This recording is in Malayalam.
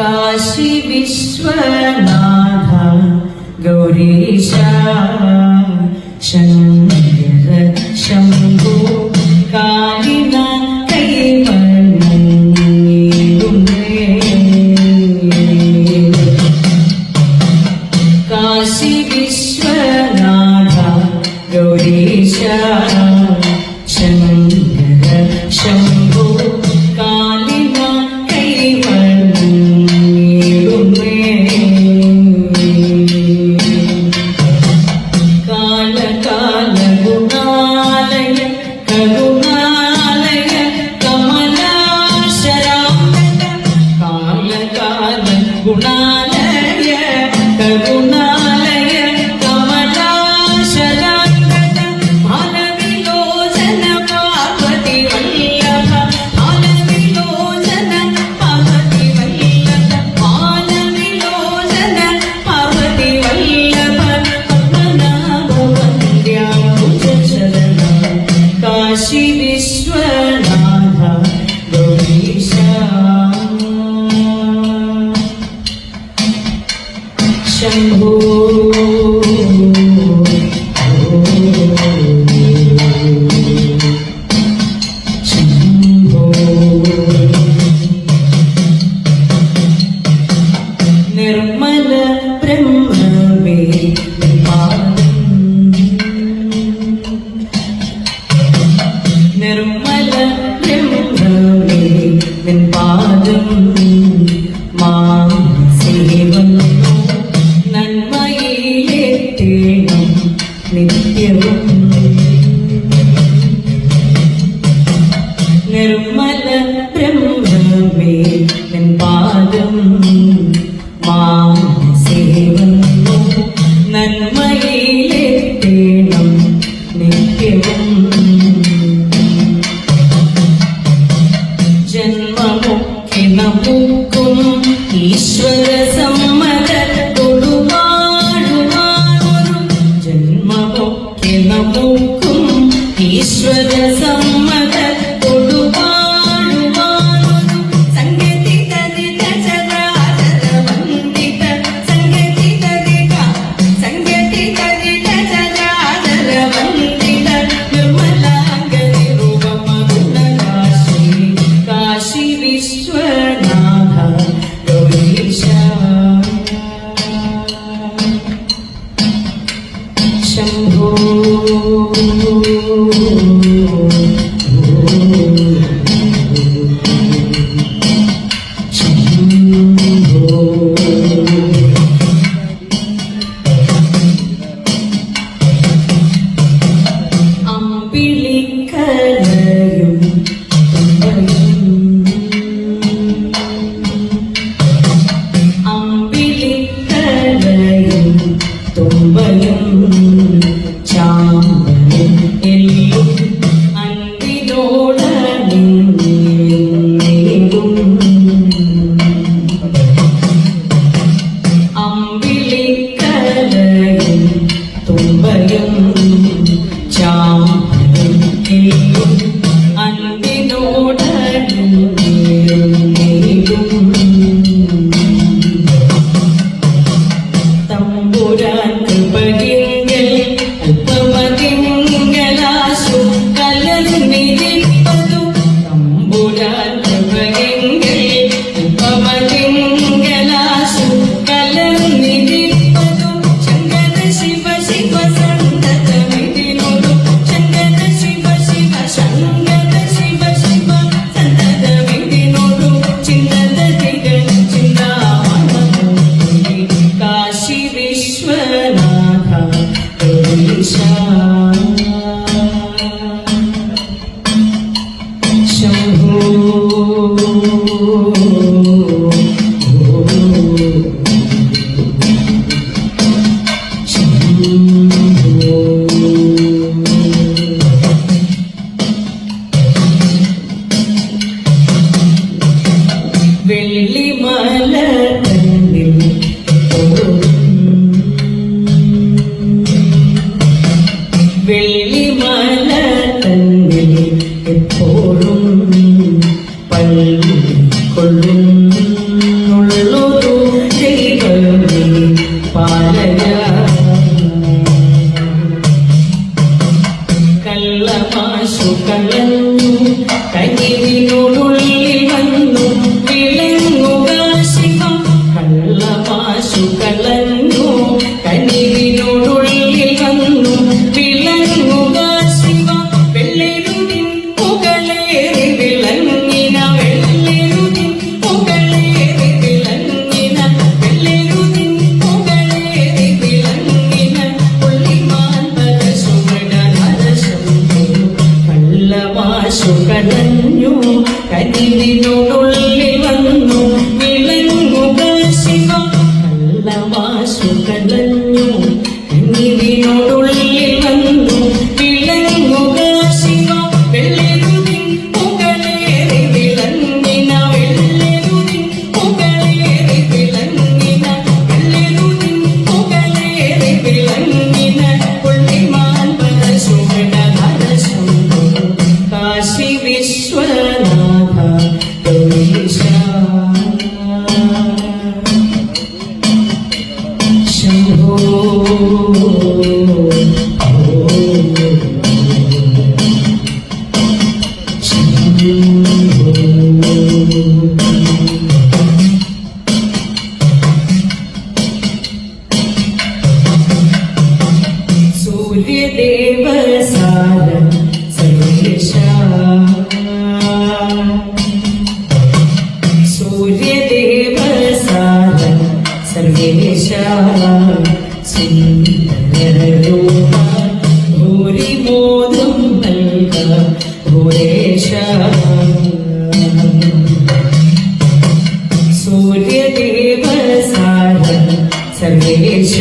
काशी विश्वनाथ गौरीश शङ्कर शम्भो कालिन काशी विश्वनाथ गौरीश ശംഭൂ. നിർമ്മല ബ്രഹ്മ le Música divino ശ്രുതകഞ്ഞു എന്നിവയോടു സൂര്യദേവ സാര സർവേശ സുന്ദരൂപ ഭൂരി മോദം നൽക ഭൂരേശ സൂര്യദേവ സാര സർവേശ